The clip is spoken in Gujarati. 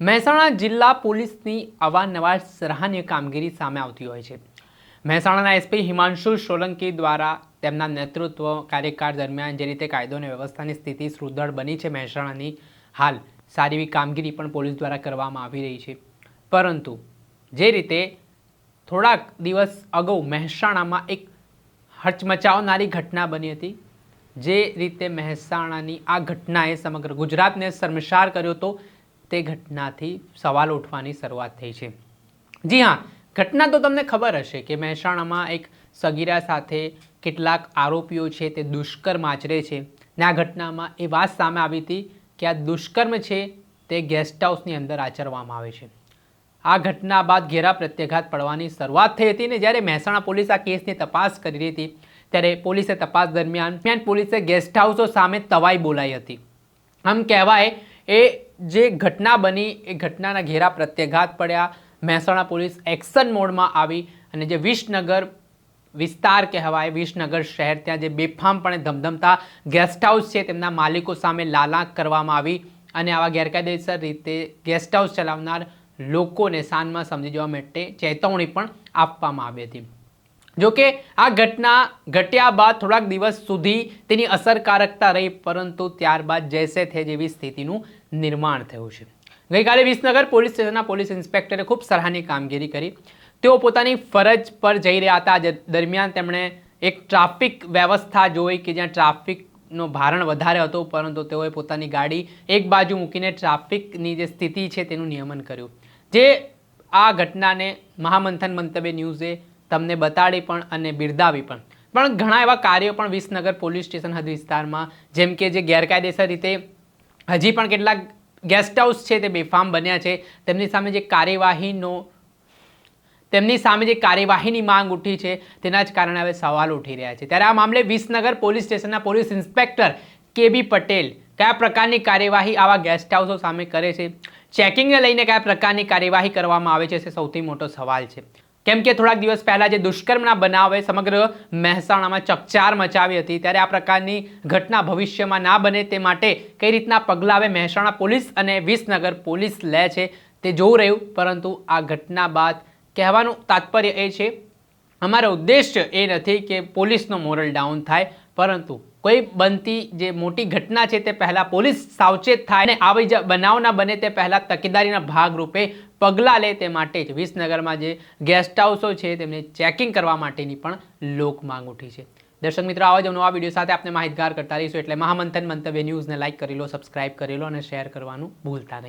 મહેસાણા જિલ્લા પોલીસની અવારનવાર સરાહનીય કામગીરી સામે આવતી હોય છે. મહેસાણાના એસપી હિમાંશુ સોલંકી દ્વારા તેમના નેતૃત્વ કાર્યકાળ દરમિયાન જે રીતે કાયદો અને વ્યવસ્થાની સ્થિતિ સુદૃઢ બની છે મહેસાણાની, હાલ સારી એવી કામગીરી પણ પોલીસ દ્વારા કરવામાં આવી રહી છે. પરંતુ જે રીતે થોડાક દિવસ અગાઉ મહેસાણામાં એક હચમચાવનારી ઘટના બની હતી, જે રીતે મહેસાણાની આ ઘટનાએ સમગ્ર ગુજરાતને શર્મસાર કર્યો હતો તે ઘટનાથી સવાલ ઉઠવાની શરૂઆત થઈ છે. જી હા, ઘટના તો તમને ખબર હશે કે મહેસાણામાં એક સગીરા સાથે કેટલાક આરોપીઓ છે તે દુષ્કર્મ આચરે છે ને આ ઘટનામાં એ વાત સામે આવી હતી કે આ દુષ્કર્મ છે તે ગેસ્ટ હાઉસની અંદર આચરવામાં આવે છે. આ ઘટના બાદ ઘેરા પ્રત્યાઘાત પડવાની શરૂઆત થઈ હતી ને જ્યારે મહેસાણા પોલીસ આ કેસની તપાસ કરી રહી હતી, ત્યારે પોલીસે તપાસ દરમિયાન પોલીસે ગેસ્ટ હાઉસો સામે તવાઈ બોલાઈ હતી. આમ કહેવાય એ જે ઘટના બની, એ ઘટનાના ઘેરા પ્રત્યાઘાત પડ્યા. મહેસાણા પોલીસ એક્શન મોડમાં આવી અને જે વિસનગર વિસ્તાર કહેવાય, વિસનગર શહેર, ત્યાં જે બેફામપણે ધમધમતા ગેસ્ટ હાઉસ છે, તેમના માલિકો સામે લાલાંક કરવામાં આવી અને આવા ગેરકાયદેસર રીતે ગેસ્ટ હાઉસ ચલાવનાર લોકોને સાંજમાં સમજી જવા માટે ચેતવણી પણ આપવામાં આવી હતી. જોકે આ ઘટના ઘટ્યા બાદ થોડાક દિવસ સુધી તેની અસરકારકતા રહી, પરંતુ ત્યારબાદ જૈસે થે જેવી સ્થિતિનું નિર્માણ થયું છે. ગઈકાલે વિસનગર પોલીસ સ્ટેશનના પોલીસ ઇન્સ્પેક્ટરે ખૂબ સરાહનીય કામગીરી કરી. તેઓ પોતાની ફરજ પર જઈ રહ્યા હતા. દરમિયાન તેમણે એક ટ્રાફિક વ્યવસ્થા જોઈ કે જ્યાં ટ્રાફિકનો ભારણ વધારે હતો, પરંતુ તેઓએ પોતાની ગાડી એક બાજુ મૂકીને ટ્રાફિકની જે સ્થિતિ છે તેનું નિયમન કર્યું. જે આ ઘટનાને મહામંથન મંતવ્ય ન્યૂઝે તમને બતાડી પણ અને બિરદાવી પણ. પણ ઘણા એવા કાર્યો પણ વિસનગર પોલીસ સ્ટેશન હદ વિસ્તારમાં, જેમ કે જે ગેરકાયદેસર રીતે હજી પણ કેટલાક ગેસ્ટ હાઉસ છે તે બેફામ બન્યા છે. તેમની સામે જે કાર્યવાહીનો, તેમની સામે જે કાર્યવાહીની માંગ ઉઠી છે તેના જ કારણે હવે સવાલ ઉઠી રહ્યા છે. ત્યારે આ મામલે વિસનગર પોલીસ સ્ટેશનના police inspector K B Patel કયા પ્રકારની કાર્યવાહી આવા ગેસ્ટ હાઉસો સામે કરે છે? ચેકિંગને લઈને કયા પ્રકારની કાર્યવાહી કરવામાં આવે છે? તે સૌથી મોટો સવાલ છે. કેમ કે થોડાક દિવસ પહેલાં જે દુષ્કર્મના બનાવે સમગ્ર મહેસાણામાં ચકચાર મચાવી હતી, ત્યારે આ પ્રકારની ઘટના ભવિષ્યમાં ના બને તે માટે કઈ રીતના પગલાં હવે મહેસાણા પોલીસ અને વિસનગર પોલીસ લે છે તે જોવું રહ્યું. પરંતુ આ ઘટના બાદ કહેવાનું તાત્પર્ય એ છે, અમારો ઉદ્દેશ્ય એ નથી કે પોલીસનો મોરલ ડાઉન થાય, પરંતુ કોઈ બનતી જે મોટી ઘટના છે તે પહેલાં પોલીસ સાવચેત થાય અને આવી જ બનાવના બને તે પહેલાં તકેદારીના ભાગરૂપે પગલાં લે તે માટે જ. વિસનગરમાં જે ગેસ્ટ હાઉસો છે તેમને ચેકિંગ કરવા માટેની પણ લોક માંગ ઉઠી છે. દર્શક મિત્રો, આવા જ નવા વીડિયો સાથે આપણે માહિતગાર કરતા રહીશું. એટલે મહામંથન મંતવ્ય ન્યૂઝને લાઇક કરી લો સબસ્ક્રાઇબ કરી લો અને શેર કરવાનું ભૂલતા નહીં.